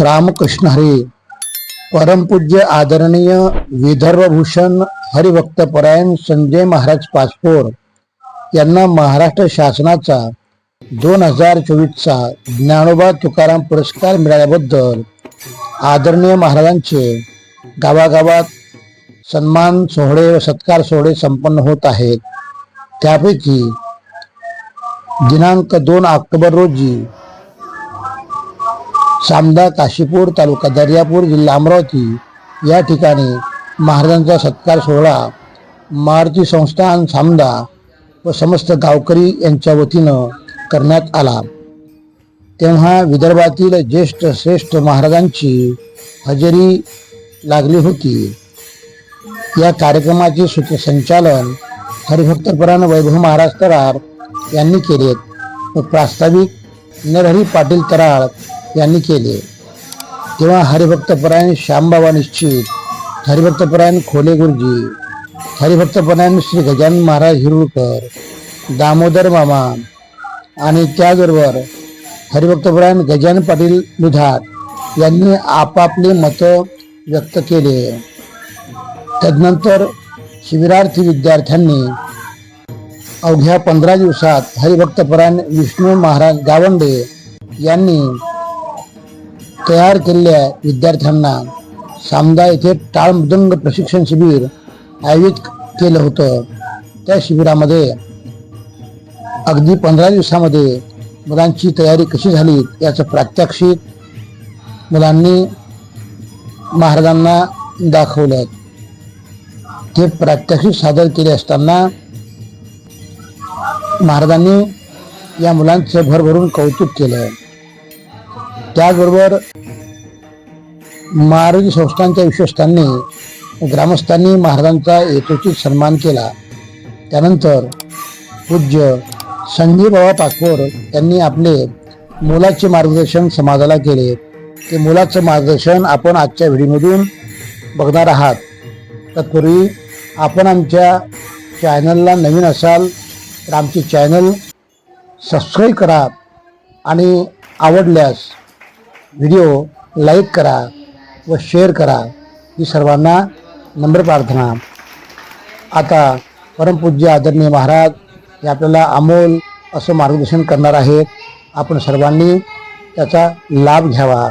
रामकृष्ण हरी परमपूज्य आदरणीय विदर्भभूषण हरिभक्तपरायण संजय महाराज पाचपोर यांना महाराष्ट्र शासनाचा दोन हजार चोवीसचा ज्ञानोबा तुकाराम पुरस्कार मिळाल्याबद्दल आदरणीय महाराजांचे गावागावात सन्मान सोहळे व सत्कार सोहळे संपन्न होत आहेत. त्यापैकी दिनांक दोन ऑक्टोबर रोजी सामदा काशीपूर तालुका दर्यापूर जिल्हा अमरावती या ठिकाणी महाराजांचा सत्कार सोहळा मारुती संस्थान सामदा व समस्त गावकरी यांच्या वतीनं करण्यात आला. तेव्हा विदर्भातील ज्येष्ठ श्रेष्ठ महाराजांची हजेरी लागली होती. या कार्यक्रमाचे सूत्रसंचालन हरिभक्तपरायण वैभव महाराज करार यांनी केलेत व प्रास्ताविक नरहरी पाटील तराळ यांनी केले. तेव्हा हरिभक्तपरायण श्यामबाबा निश्चित हरिभक्तपरायण खोले गुरुजी हरिभक्तपरायण श्री गजानन महाराज हिरुळकर दामोदर मामा आणि त्याचबरोबर हरिभक्तपरायण गजानन पाटील दुधाट यांनी आपापले मतं व्यक्त केले. तदनंतर शिबिरार्थी विद्यार्थ्यांनी अवघ्या पंधरा दिवसात हरिभक्तपरायण विष्णू महाराज गावंडे यांनी तयार केलेल्या विद्यार्थ्यांना सामदा येथे टाळमृदंग प्रशिक्षण शिबिर आयोजित केलं होतं. त्या शिबिरामध्ये अगदी पंधरा दिवसामध्ये मुलांची तयारी कशी झाली याचं प्रात्यक्षिक मुलांनी महाराजांना दाखवलं. ते प्रात्यक्षिक सादर केले असताना महाराजांनी या मुलांचं भरभरून कौतुक केलं. त्याचबरोबर महाराज संस्थांच्या विश्वस्तांनी ग्रामस्थांनी महाराजांचा येतोचित सन्मान केला. त्यानंतर पूज्य संजय बाबा पाचपोर यांनी आपले मुलाचे मार्गदर्शन समाजाला केले. ते मुलाचं मार्गदर्शन आपण आजच्या व्हिडिओमधून बघणार आहात. तत्पूर्वी आपण आमच्या चॅनलला नवीन असाल तर आमचे चॅनल सबस्क्राईब करा आणि आवडल्यास व्हिडिओ लाईक करा. व शेअर करा. ही सर्वांना नम्र प्रार्थना. आता परमपूज्य आदरणीय महाराज हे आपल्याला अमोल असं मार्गदर्शन करणार आहेत. आपण सर्वांनी त्याचा लाभ घ्यावा.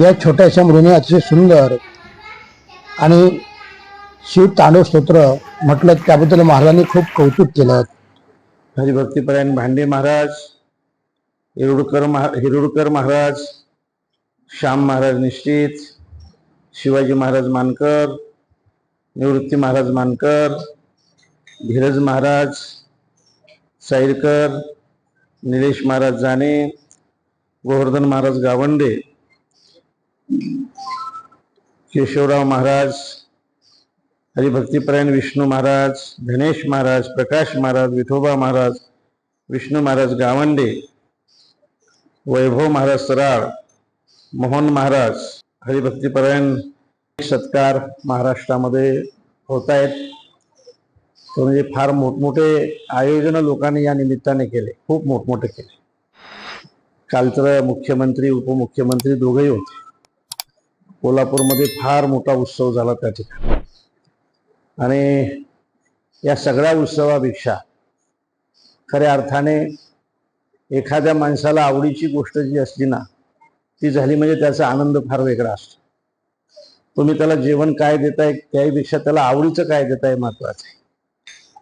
या छोट्याशा मुलीने अतिशय सुंदर आणि शिव तांडव स्तोत्र म्हटलं त्याबद्दल महाराजांनी खूप कौतुक केलं. हरिभक्तीपरायण भांडे महाराज हिरुडकर महा हिरुडकर महाराज श्याम महाराज निश्चित शिवाजी महाराज मानकर निवृत्ती महाराज मानकर धीरज महाराज साईरकर निलेश महाराज जाने गोवर्धन महाराज गावंडे केशवराव महाराज हरिभक्तीपरायण विष्णू महाराज गणेश महाराज प्रकाश महाराज विठोबा महाराज विष्णू महाराज गावंडे वैभव महाराज सराळ मोहन महाराज हरिभक्तीपरायण सत्कार महाराष्ट्रामध्ये होत आहेत तो म्हणजे फार मोठमोठे आयोजन लोकांनी या निमित्ताने केले खूप मोठमोठे केले. कालचं मुख्यमंत्री उपमुख्यमंत्री दोघेही होते. कोल्हापूरमध्ये फार मोठा उत्सव झाला त्या ठिकाणी. आणि या सगळ्या उत्सवापेक्षा खऱ्या अर्थाने एखाद्या माणसाला आवडीची गोष्ट जी असली ना ती झाली म्हणजे त्याचा आनंद फार वेगळा असतो. तुम्ही त्याला जेवण काय देताय त्याहीपेक्षा त्याला आवडीचं काय देताय महत्वाचं आहे.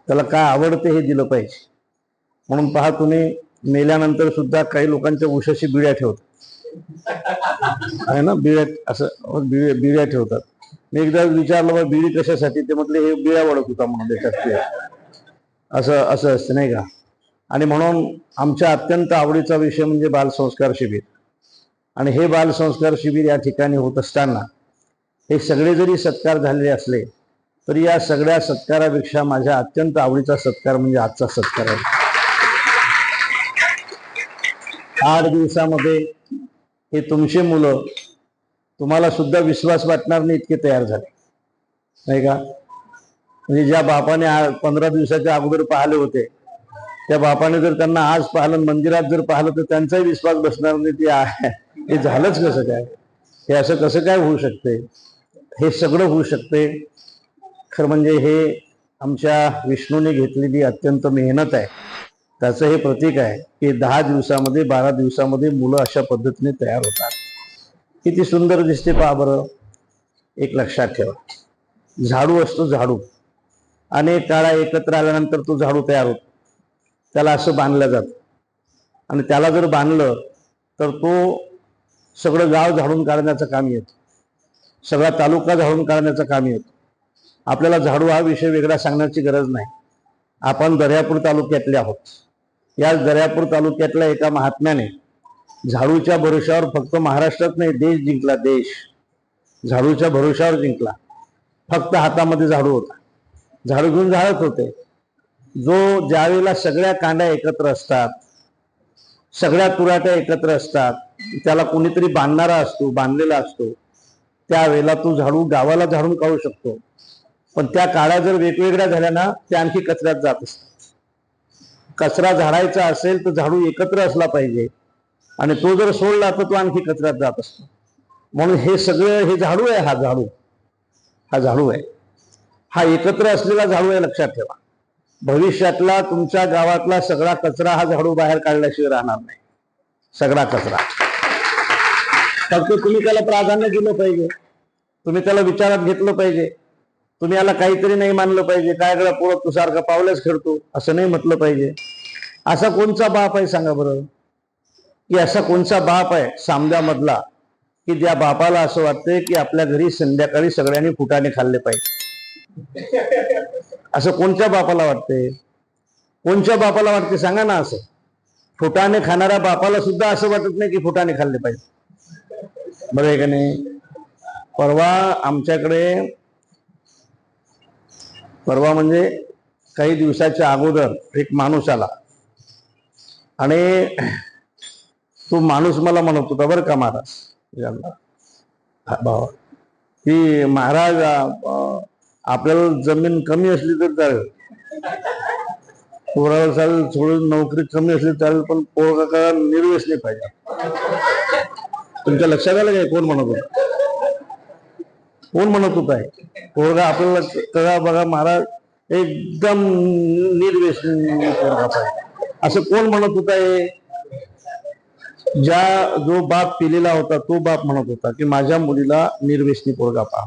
त्याला काय आवडते हे दिलं पाहिजे. म्हणून पहा तुम्ही मेल्यानंतर सुद्धा काही लोकांच्या उशाशी बिड्या ठेवतात. आहे ना बिड्या असं बिड्या ठेवतात. मी एकदा विचारलं बा बिडी कशासाठी? ते म्हटले हे बिळ्या वाढत होता म्हणून देतात ते. असं असं असतं नाही का? आणि म्हणून आमच्या अत्यंत आवडीचा विषय म्हणजे बालसंस्कार शिबिर. आणि हे बालसंस्कार शिबिर या ठिकाणी होत असताना हे सगळे जरी सत्कार झालेले असले तरी या सगळ्या सत्कारापेक्षा माझ्या अत्यंत आवडीचा सत्कार म्हणजे आजचा सत्कार आहे. आठ दिवसामध्ये हे तुमचे मुलं तुम्हाला सुद्धा विश्वास वाटणार नाही इतके तयार झाले. नाही का? म्हणजे ज्या बापाने पंधरा दिवसाच्या अगोदर पाहिले होते त्या बापाने जर त्यांना आज पाहिलं मंदिरात जर पाहिलं तर त्यांचाही विश्वास बसणार नाही ते आहे. हे झालंच कसं काय? हे असं कसं काय होऊ शकते? हे सगळं होऊ शकते. खरं म्हणजे हे आमच्या विष्णूने घेतलेली अत्यंत मेहनत आहे. त्याचं हे प्रतीक आहे की दहा दिवसामध्ये बारा दिवसामध्ये मुलं अशा पद्धतीने तयार होतात. किती सुंदर दिसते पहा बरं. एक लक्षात ठेवा. झाडू असतो झाडू. अनेक काळा एकत्र आल्यानंतर तो झाडू तयार होतो. त्याला असं बांधलं जातं. आणि त्याला जर बांधलं तर तो सगळं गाव झाडून काढण्याचं काम येतं. सगळा तालुका झाडून काढण्याचं काम येतं. आपल्याला झाडू हा विषय वेगळा सांगण्याची गरज नाही. आपण दर्यापूर तालुक्यातले आहोत. या दर्यापूर तालुक्यातल्या एका महात्म्याने झाडूच्या भरोशावर फक्त महाराष्ट्रात नाही देश जिंकला देश. झाडूच्या भरोशावर जिंकला. फक्त हातामध्ये झाडू होता. झाडू घेऊन झाडत होते. जो ज्यावेळेला सगळ्या कांड्या एकत्र असतात सगळ्या तुराट्या एकत्र असतात त्याला कोणीतरी बांधणारा असतो बांधलेला असतो. त्यावेळेला तो झाडू गावाला झाडून काढू शकतो. पण त्या काळ्या जर वेगवेगळ्या झाल्या ना त्या आणखी कचऱ्यात जात असतात. कचरा झाडायचा असेल तर झाडू एकत्र असला पाहिजे. आणि तो जर सोडला तर तो आणखी कचऱ्यात जात असतो. म्हणून हे सगळं हे झाडू आहे हा झाडू. हा झाडू आहे. हा एकत्र असलेला झाडू आहे लक्षात ठेवा. भविष्यातला तुमच्या गावातला सगळा कचरा हा झाडू बाहेर काढल्याशिवाय राहणार नाही. सगळा कचरा. फक्त तुम्ही त्याला प्राधान्य दिलं पाहिजे. तुम्ही त्याला विचारात घेतलं पाहिजे. तुम्ही याला काहीतरी नाही मानलं पाहिजे. काय गळा पोळत तू सारखा पावलेच खेळतो. असं नाही म्हटलं पाहिजे. असा कोणचा बाप आहे सांगा बरं? की असा कोणचा बाप आहे सामद्यामधला की ज्या बापाला असं वाटतंय की आपल्या घरी संध्याकाळी सगळ्यांनी फुटाने खाल्ले पाहिजे? असं कोणत्या बापाला वाटतंय? कोणत्या बापाला वाटते सांगा ना असं. फुटाने खाणाऱ्या बापाला सुद्धा असं वाटत नाही की फुटाने खाल्ले पाहिजे. बरं आहे का नाही? परवा आमच्याकडे परवा म्हणजे काही दिवसाच्या अगोदर एक माणूस आला. आणि तो माणूस मला म्हणत होता बरं का महाराज? याला. भावा. की महाराज आपल्याला जमीन कमी असली तर चालेल. पोराला चालेल थोडी नोकरी कमी असली तर चालेल पण पोरगा का निर्वेश नाही पाहिजे. तुमच्या लक्षात आलं काय? कोण म्हणत होत? कोण म्हणत होत? आहे पोरगा आपल्याला कळा बघा महाराज एकदम निर्वेशनी पोरगा पाहिजे असं कोण म्हणत होत आहे ज्या जो बाप पिलेला होता तो बाप म्हणत होता की माझ्या मुलीला निर्व्यसनी पोरगा पहा.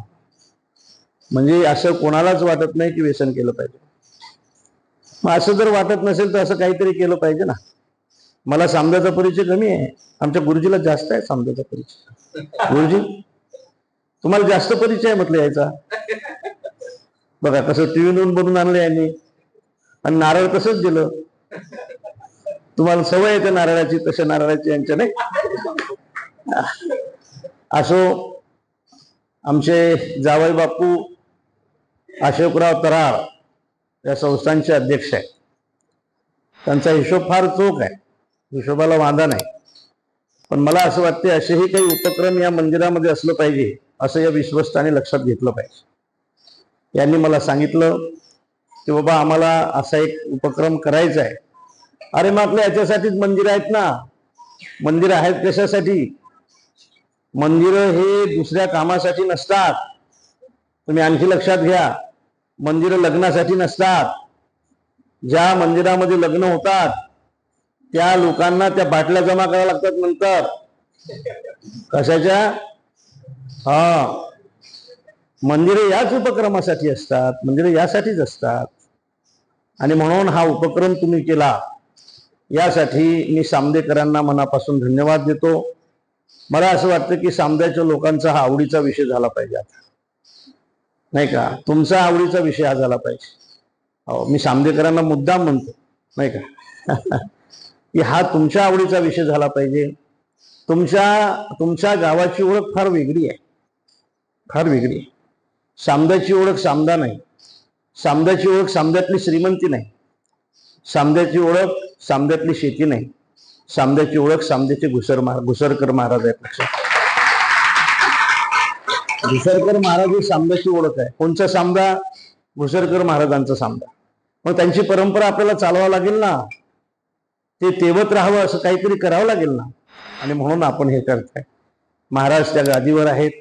म्हणजे असं कोणालाच वाटत नाही की व्यसन केलं पाहिजे. मग असं जर वाटत नसेल तर असं काहीतरी केलं पाहिजे ना. मला सामद्याचा परिचय कमी आहे. आमच्या गुरुजीला जास्त आहे सामद्याचा परिचय. गुरुजी तुम्हाला जास्त परिचय आहे म्हटलं यायचा. बघा कसं टीव्हीवरून बनवून आणलं यांनी. आणि नारळ तसंच दिलं. तुम्हाला सवय आहे त्या नारळाची तशा नारळाची यांच्या नाही? असो आमचे जावई बापू अशोकराव तराळ या संस्थांचे अध्यक्ष आहेत. त्यांचा हिशोब फार चोख आहे. हिशोबाला वांधा नाही. पण मला असं वाटते असेही काही उपक्रम या मंदिरामध्ये असलं पाहिजे असं या विश्वस्ताने लक्षात घेतलं पाहिजे. यांनी मला सांगितलं की बाबा आम्हाला असा एक उपक्रम करायचा आहे. अरे मग आपल्या याच्यासाठीच मंदिर आहेत ना. मंदिर आहेत कशासाठी? मंदिर हे दुसऱ्या कामासाठी नसतात. तुम्ही आणखी लक्षात घ्या मंदिरं लग्नासाठी नसतात. ज्या मंदिरामध्ये लग्न होतात त्या लोकांना त्या बाटल्या जमा कराव्या लागतात नंतर. कशाच्या? हा. मंदिरे याच उपक्रमासाठी असतात. मंदिरे यासाठीच असतात. आणि म्हणून हा उपक्रम तुम्ही केला. यासाठी मी सामदेकरांना मनापासून धन्यवाद देतो. मला असं वाटतं की सामद्याच्या लोकांचा हा आवडीचा विषय झाला पाहिजे आता. नाही का? तुमचा आवडीचा विषय हा झाला पाहिजे. हो मी सामदेकरांना मुद्दाम म्हणतो. नाही का? की हा तुमच्या आवडीचा विषय झाला पाहिजे. तुमच्या तुमच्या गावाची ओळख फार वेगळी आहे. फार वेगळी आहे. सामद्याची ओळख सामदा नाही. सामद्याची ओळख सामद्यातली श्रीमंती नाही. सामद्याची ओळख सामद्यातली शेती नाही. सामद्याची ओळख सामद्याचे घुसर महाराज घुसरकर महाराज आहेत लक्षात घुसरकर महाराज ही सामद्याची ओळख आहे. कोणचा सामदा? घुसरकर महाराजांचा सामदा. मग त्यांची परंपरा आपल्याला चालवावं लागेल ना? ते तेवत राहावं असं काहीतरी करावं लागेल ना. आणि म्हणून आपण हे करताय. महाराज त्या गादीवर आहेत.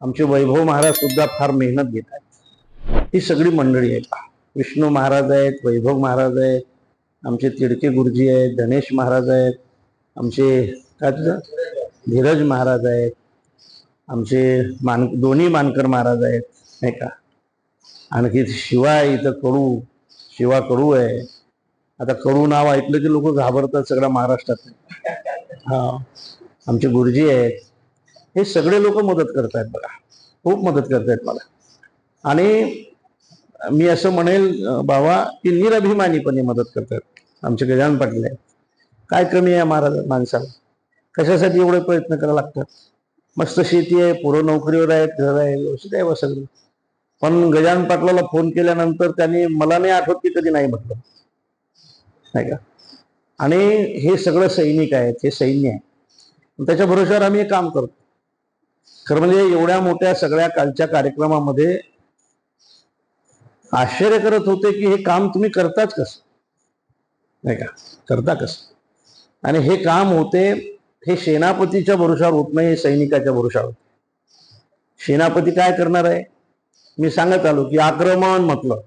आमचे वैभव महाराज सुद्धा फार मेहनत घेत आहेत. ही सगळी मंडळी आहेत. विष्णू महाराज आहेत वैभव महाराज आहेत आमचे तिडके गुरुजी आहेत गणेश महाराज आहेत आमचे काय तुझं? धीरज महाराज आहेत. आमचे मान दोन्ही मानकर महाराज आहेत नाही का? आणखी शिवा इथं कडू शिवा कडू आहे. आता करू नाव ऐकलं की लोक घाबरतात सगळ्या महाराष्ट्रात. हा. आमचे गुरुजी आहेत. हे सगळे लोक मदत करतायत बघा. खूप मदत करतायत मला. आणि मी असं म्हणेल बाबा की निरभिमानीपणे मदत करतात आमचे गजान पाटील आहेत. काय कमी आहे महाराज माणसाला? कशासाठी एवढे प्रयत्न करावे लागतात? मस्त शेती आहे पोरं नोकरीवर आहेत घर आहे व्यवस्थित आहे बा सगळं. पण गजान पाटलाला फोन केल्यानंतर त्यांनी मला नाही आठवत की कधी नाही म्हटलं. नाही का? आणि हे सगळं सैनिक आहेत हे सैन्य आहे त्याच्या भरोश्यावर आम्ही हे काम करतो. खरं म्हणजे एवढ्या मोठ्या सगळ्या कालच्या कार्यक्रमामध्ये आश्चर्य करत होते की हे काम तुम्ही करताच कसं? नाही का? करता कसं? आणि हे काम होते हे सेनापतीच्या भरोशावर होत नाही हे सैनिकाच्या भरोशावर होते. सेनापती काय करणार आहे? मी सांगत आलो की आक्रमण म्हटलं.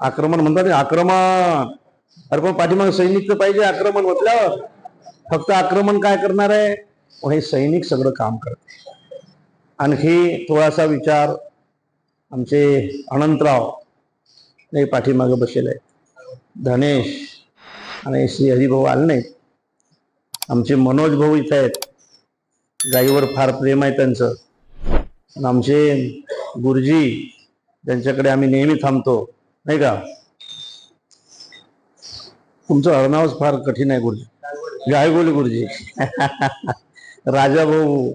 आक्रमण म्हणतात आक्रमण. अरे पण पाठीमाग सैनिक तर पाहिजे आक्रमण म्हटल्यावर फक्त आक्रमण काय करणार आहे? हे सैनिक सगळं काम करत आणखी थोडासा विचार आमचे अनंतराव हे पाठीमागे बसेल धनेश आणि श्री हरिभाऊ आले नाहीत आमचे मनोज भाऊ इथं आहेत. गाईवर फार प्रेम आहे त्यांचं. आणि आमचे गुरुजी त्यांच्याकडे आम्ही नेहमी थांबतो नाही का? तुमचं अनावच फार कठीण आहे गुरुजी. म्हणजे गायगोली गुरुजी. राजा भाऊ.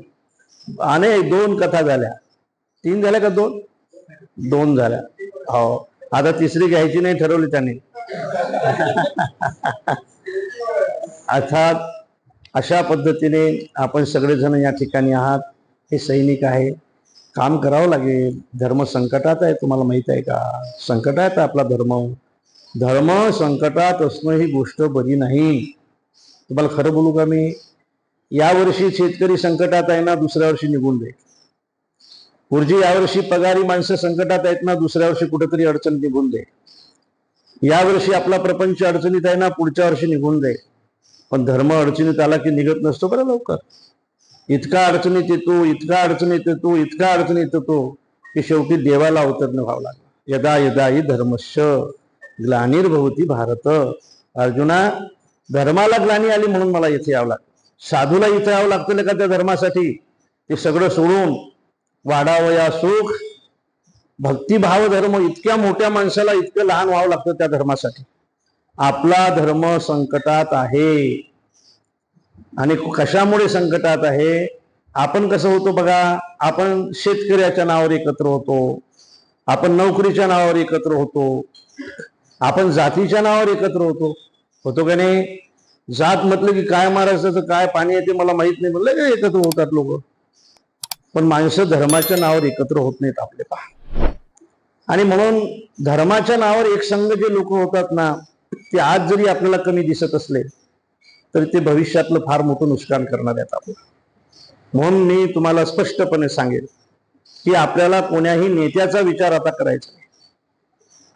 आणि दोन कथा झाल्या. तीन झाल्या का दोन? दोन झाल्या. हो. आता तिसरी घ्यायची नाही ठरवली त्यांनी. अर्थात अशा पद्धतीने आपण सगळेजण या ठिकाणी आहात. हे सैनिक आहे. काम करावं लागेल. धर्म संकटात आहे. तुम्हाला माहीत आहे का? संकटात आहे आपला धर्म. धर्म संकटात असणं ही गोष्ट बरी नाही. तुम्हाला खरं बोलू का मी? यावर्षी शेतकरी संकटात आहे ना दुसऱ्या वर्षी निघून जाईल. पुढची यावर्षी पगारी माणसं संकटात आहेत ना दुसऱ्या वर्षी कुठेतरी अडचण निघून जाईल. यावर्षी आपला प्रपंच अडचणीत आहे ना पुढच्या वर्षी निघून जाईल. पण धर्म अडचणीत आला की निघत नसतो बरं लवकर. इतका अडचणीत येतो इतका अडचणीत येतो इतका अडचणीत येतो की शेवटी देवाला अवतरणं व्हावं लागलं. यदा यदा ही धर्मश ग्लानिर्भवती भारत. अर्जुना धर्माला ग्लानी आली म्हणून मला इथे यावं लागतं. साधूला इथे यावं लागतं का त्या धर्मासाठी? ते सगळं सोडून वाडावया सुख भक्तिभाव धर्म इतक्या मोठ्या माणसाला इतकं लहान व्हावं लागतं त्या धर्मासाठी. आपला धर्म संकटात आहे. आणि कशामुळे संकटात आहे? आपण कसं होतो बघा? आपण शेतकऱ्याच्या नावावर एकत्र होतो. आपण नोकरीच्या नावावर एकत्र होतो. आपण जातीच्या नावावर एकत्र होतो. होतो का नाही? जात म्हटलं की काय महाराष्ट्राचं काय पाणी येते मला माहीत नाही. म्हणलं काय एकत्र होतात लोक. पण माणसं धर्माच्या नावावर एकत्र होत नाहीत आपले पहा. आणि म्हणून धर्माच्या नावावर एकसंघ जे लोक होतात ना ते आज जरी आपल्याला कमी दिसत असले तरी ते भविष्यातलं फार मोठं नुकसान करणार आहेत आपलं. म्हणून मी तुम्हाला स्पष्टपणे सांगेल की आपल्याला कोण्याही नेत्याचा विचार आता करायचा नाही.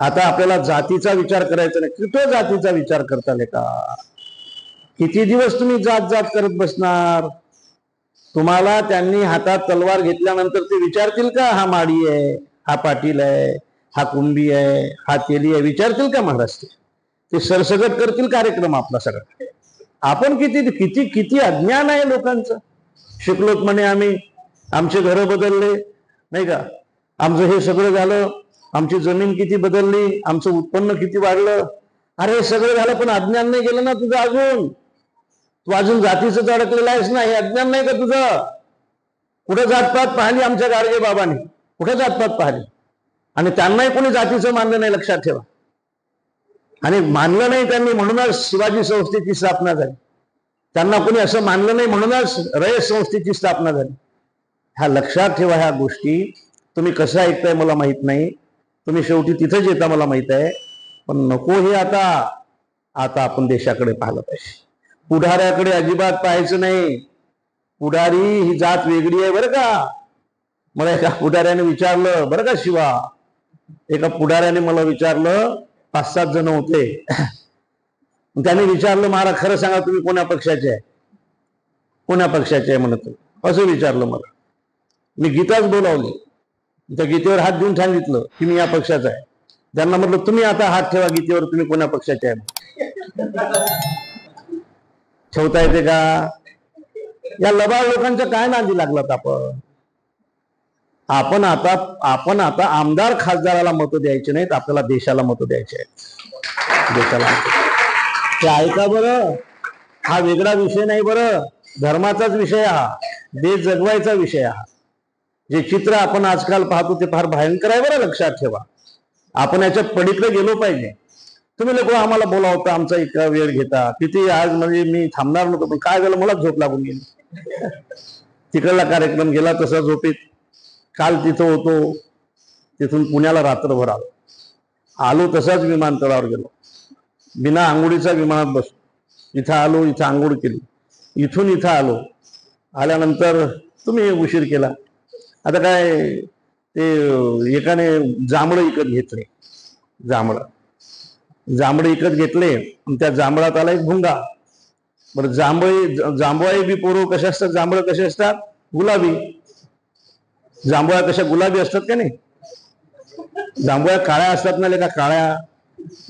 आता आपल्याला जातीचा विचार करायचा नाही कुठं जातीचा विचार करताले का किती दिवस तुम्ही जात जात करत बसणार? तुम्हाला त्यांनी हातात तलवार घेतल्यानंतर ते विचारतील का हा माडी आहे हा पाटील आहे हा कुंभी आहे हा तेली आहे विचारतील का महाराष्ट्र ते? ते सरसगट करतील कार्यक्रम आपला सगळा. आपण किती किती किती अज्ञान आहे लोकांचं. शिकलोत म्हणे आम्ही आमचे घरं बदलले नाही का? आमचं हे सगळं झालं आमची जमीन किती बदलली आमचं उत्पन्न किती वाढलं? अरे हे सगळं झालं पण अज्ञान नाही गेलं ना तुझं अजून? तू अजून जातीचं अडकलेलं आहेस ना? हे अज्ञान नाही का तुझं? कुठं जातपात पाहिली आमच्या गाडगे बाबाने? कुठं जातपात पाहिली? आणि त्यांनाही कोणी जातीचं मानलं नाही लक्षात ठेवा. आणि मानलं नाही त्यांनी म्हणूनच शिवाजी संस्थेची स्थापना झाली. त्यांना कोणी असं मानलं नाही म्हणूनच रयत संस्थेची स्थापना झाली. ह्या लक्षात ठेवा ह्या गोष्टी. तुम्ही कसं ऐकताय मला माहीत नाही. तुम्ही शेवटी तिथंच येता मला माहीत आहे. पण नको हे आता. आता आपण देशाकडे पाहिलं पाहिजे. पुढाऱ्याकडे अजिबात पाहायचं नाही. पुढारी ही जात वेगळी आहे बरं का? मला एका पुढाऱ्याने विचारलं बरं का शिवा? एका पुढाऱ्याने मला विचारलं पाच सात जण होते. त्याने विचारलं मला खरं सांगा तुम्ही कोण्या पक्षाचे आहे? कोण्या पक्षाचे आहे? म्हणत असं विचारलं मला. मी गीताच बोलावली. त्या गीतेवर हात देऊन सांगितलं की मी या पक्षाचा आहे. त्यांना म्हटलं तुम्ही आता हात ठेवा गीतेवर तुम्ही कोण्या पक्षाचे आहे? ठेवता येते का? या लबाड लोकांचा काय नांदी लागलात आपण? आपण आता आपण आता आमदार खासदाराला मतं द्यायची नाहीत आपल्याला देशाला मतं द्यायची आहेत. देशाला ते ऐका बरं. हा वेगळा विषय नाही बरं. धर्माचाच विषय हा. देश जगवायचा विषय हा. जे चित्र आपण आजकाल पाहतो ते फार भयंकर आहे बरं लक्षात ठेवा. आपण याच्या पडीकडे गेलो पाहिजे. तुम्ही लोक आम्हाला बोलावता आमचा इतका वेळ घेता. किती आज म्हणजे मी थांबणार नव्हतो पण काय झालं मला झोप लागून गेली. तिकडला कार्यक्रम गेला तसा झोपेत. काल तिथं होतो. तिथून पुण्याला रात्रभर आलो. आलो तसाच विमानतळावर गेलो. बिना आंघोळीचा विमानात बसलो. इथं आलो इथं आंघोळ केली. इथून इथं आलो. आल्यानंतर तुम्ही उशीर केला. आता काय ते एकाने जांभळं विकत घेतले. जांभळं. जांभळं विकत घेतले त्या जांभळात आला एक भुंगा. बरं जांभळी जांभळी बी पोरं कसे असतात? जांभळं कसे असतात? गुलाबी. जांभळ्या कशा गुलाबी असतात का नाही? जांभळ्या काळ्या असतात ना लेखा काळ्या.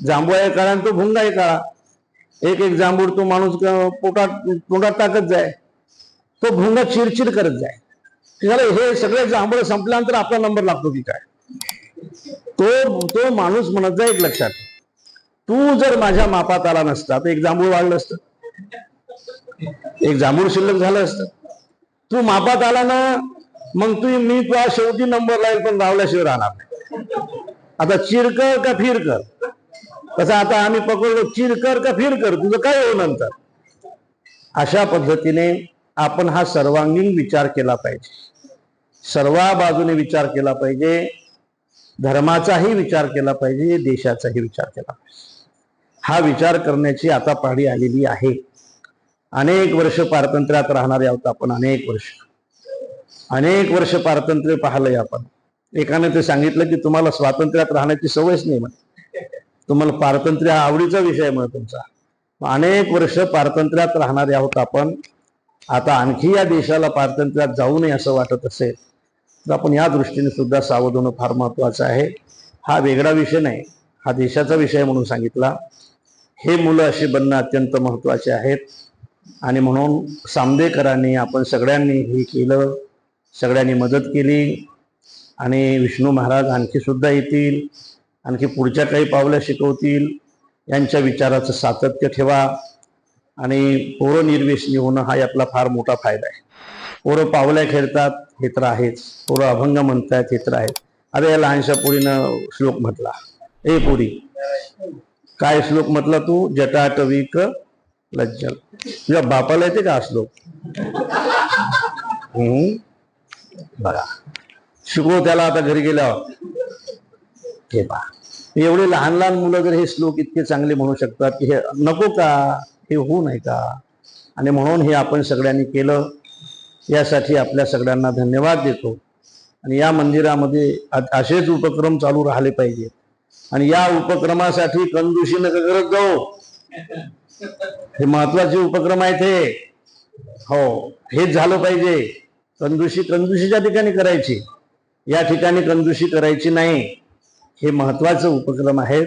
जांभळ्या काळ्या तो भुंगा आहे काळा. एक एक जांभूळ तो माणूस पोटात पोटात तोंडात टाकत जाय. तो भुंगा चिरचिर करत जाय. झालं हे सगळे जांभळं संपल्यानंतर आपला नंबर लागतो की काय? तो तो माणूस म्हणत जा एक लक्षात. तू जर माझ्या मापात आला नसता तर एक जांभूळ वाढलं असतं. एक जांभूळ शिल्लक झालं असतं. तू मापात आला ना मग तू मी तुला शेवटी नंबर लाईल पण लावल्याशिवाय राहणार नाही. आता चिरकर का फिरकर तसं आता आम्ही पकडलो चिरकर का फिरकर तुझं काय होऊ नंतर? अशा पद्धतीने आपण हा सर्वांगीण विचार केला पाहिजे. सर्व बाजूने विचार केला पाहिजे. धर्माचाही विचार केला पाहिजे देशाचाही विचार केला पाहिजे. हा विचार करण्याची आता पाळी आलेली आहे. अनेक वर्ष पारतंत्र्यात राहणारे आहोत आपण अनेक वर्ष. अनेक वर्ष पारतंत्र्य पाहिलंय आपण. एकाने ते सांगितलं की तुम्हाला स्वातंत्र्यात राहण्याची सवयच नाही म्हणे तुम्हाला पारतंत्र्य हा आवडीचा विषय आहे तुमचा. अनेक वर्ष पारतंत्र्यात राहणारे आहोत आपण आता आणखी या देशाला पारतंत्र्यात जाऊ नये असं वाटत असेल तर आपण या दृष्टीने सुद्धा सावध होणं फार महत्वाचं आहे. हा वेगळा विषय नाही हा देशाचा विषय म्हणून सांगितला. हे मुलं अशी बनणं अत्यंत महत्त्वाचे आहेत. आणि म्हणून सामदेकरांनी आपण सगळ्यांनी हे केलं सगळ्यांनी मदत केली. आणि विष्णू महाराज आणखी सुद्धा येतील आणखी पुढच्या काही पावल्या शिकवतील. यांच्या विचाराचं सातत्य ठेवा. आणि पोरं निर्वेशनी होणं हा यातला फार मोठा फायदा आहे. पोरं पावल्या खेळतात हे तर आहेच. पोरं अभंग म्हणतायत हे तर आहेत अरे या लहानशा पोरीनं श्लोक म्हटला. ए पुरी काय श्लोक म्हटला तू? जटाटविक लज्जल. तुझ्या बापाला येते का श्लोक? हम्म. बघा. शिकवू त्याला आता घरी गेल्यावर. हे पहा. एवढे लहान लहान मुलं जर हे श्लोक इतके चांगले म्हणू शकतात की हे नको का? हे होऊ नये का? आणि म्हणून हे आपण सगळ्यांनी केलं. यासाठी आपल्या सगळ्यांना धन्यवाद देतो. आणि या मंदिरामध्ये असेच उपक्रम चालू राहिले पाहिजे आणि या उपक्रमासाठी कंदुशी नका करत जाऊ. हे महत्त्वाचे उपक्रम आहेत हे. हो हेच झालं पाहिजे. कंदुशी कंदुशीच्या ठिकाणी करायची. या ठिकाणी कंदुशी करायची नाही. हे महत्त्वाचे उपक्रम आहेत.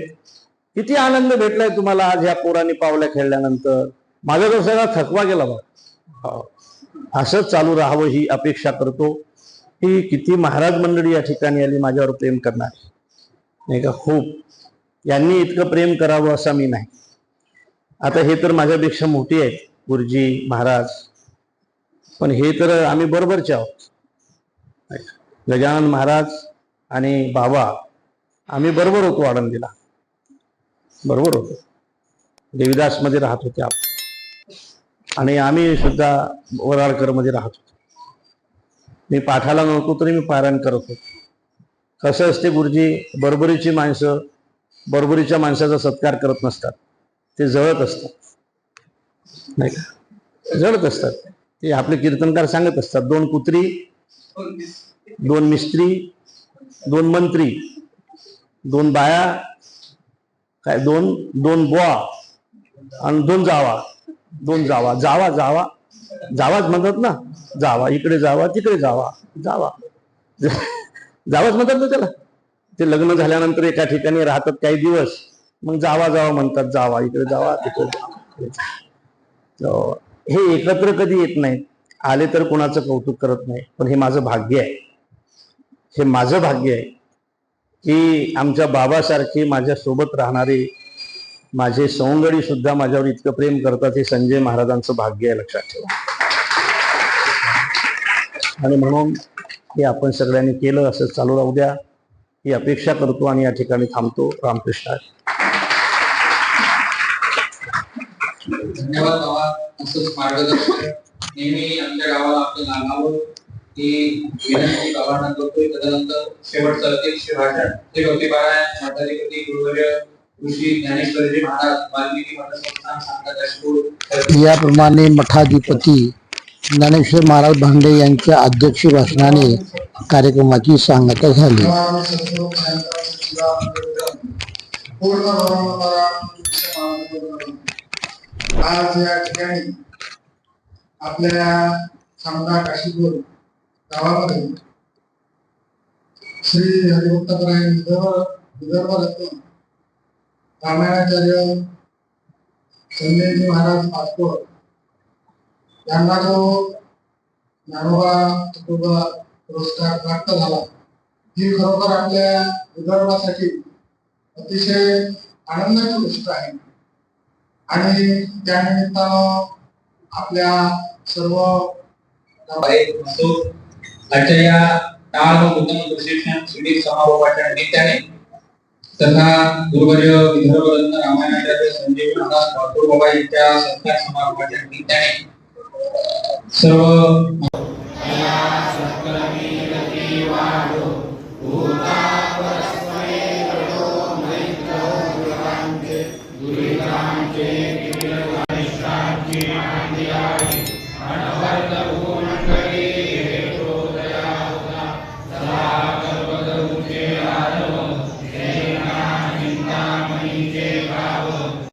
किती आनंद भेटलाय तुम्हाला आज ह्या पोरांनी पावल्या खेळल्यानंतर? माझा तर सगळा थकवा गेला बा. असंच चालू राहावं ही अपेक्षा करतो. की किती महाराज मंडळी या ठिकाणी आली माझ्यावर प्रेम करणार. नाही का? खूप. यांनी इतकं प्रेम करावं असं मी नाही. आता हे तर माझ्यापेक्षा मोठी आहेत गुरुजी महाराज. पण हे तर आम्ही बरोबरचे आहोत. गजानन महाराज आणि बाबा आम्ही बरोबर होतो आनंदीला बरोबर होतो. देवीदासमध्ये राहत होते आपण. आणि आम्ही सुद्धा वराळकरमध्ये राहत होतो. मी पाठाला नव्हतो तरी मी पारायण करत होतो. कसं असते गुरुजी बरोबरीची माणसं बरोबरीच्या माणसाचा सत्कार करत नसतात. ते जळत असतात. नाही का? जळत असतात. ते आपले कीर्तनकार सांगत असतात दोन कुत्री दोन मिस्त्री दोन मंत्री दोन बाया काय दोन दोन बुवा आणि दोन जावा. दोन जावा. जावा जावा. जावाच म्हणतात ना. जावा. इकडे जावा तिकडे जावा. जावा. जावाच म्हणतात ना त्याला. ते लग्न झाल्यानंतर एका ठिकाणी राहतात काही दिवस. मग जावा जावा म्हणतात. जावा. इकडे जावा तिकडे जावा. तर हे एकत्र कधी येत नाही. आले तर कोणाचं कौतुक करत नाही. पण हे माझं भाग्य आहे. हे माझं भाग्य आहे. की आमच्या बाबासारखी माझ्यासोबत राहणारी राहणारे माझे सवंगडी सुद्धा माझ्यावर इतकं प्रेम करतात हे संजय महाराजांचं भाग्य आहे लक्षात ठेवा. आणि म्हणून हे आपण सगळ्यांनी केलं असं चालू राहू द्या. ही अपेक्षा करतो आणि या ठिकाणी थांबतो. रामकृष्ण. धन्यवाद असंच मार्गदर्शन नेहमी आमच्या गावाला आपलं लागावं विनंती बाबांना करतोय त्यानंतर शेवटचं अध्यक्ष भाषण होते पारायण मठाधिपती गुरुवर्य ऋषी ज्ञानेश्वरजी महाराज वाल्मिकी मठ संस्थान सांगत याप्रमाणे मठाधिपती ज्ञानेश्वर महाराज भांडे यांच्या अध्यक्ष भाषणाने कार्यक्रमाची सांगता झाली. पूर्ण आज या ठिकाणी आपल्या सामना काशीपूर गावामध्ये श्री हरिभक्तपरायण विदर्भ विदर्भ रत्न रामायणाचार्य संजयजी महाराज पाचपोर यांना जो ज्ञानोबा तुकोबा पुरस्कार प्राप्त झाला ही खरोखर आपल्या विदर्भासाठी अतिशय आनंदाची गोष्ट आहे. आणि त्यानिमित्तानं आपल्या सर्व आजच्या या टाळ व नूतन प्रशिक्षण शिबिर समारोपाच्या निमित्ताने तथा गुरुवर्य विदर्भ रत्न रामायणाचार्य संजीव महाराज ठाकूर बाबा यांच्या सत्कार समारोपाच्या निमित्ताने सर्व सत्कर्मी गती वाढो भूता परस्परे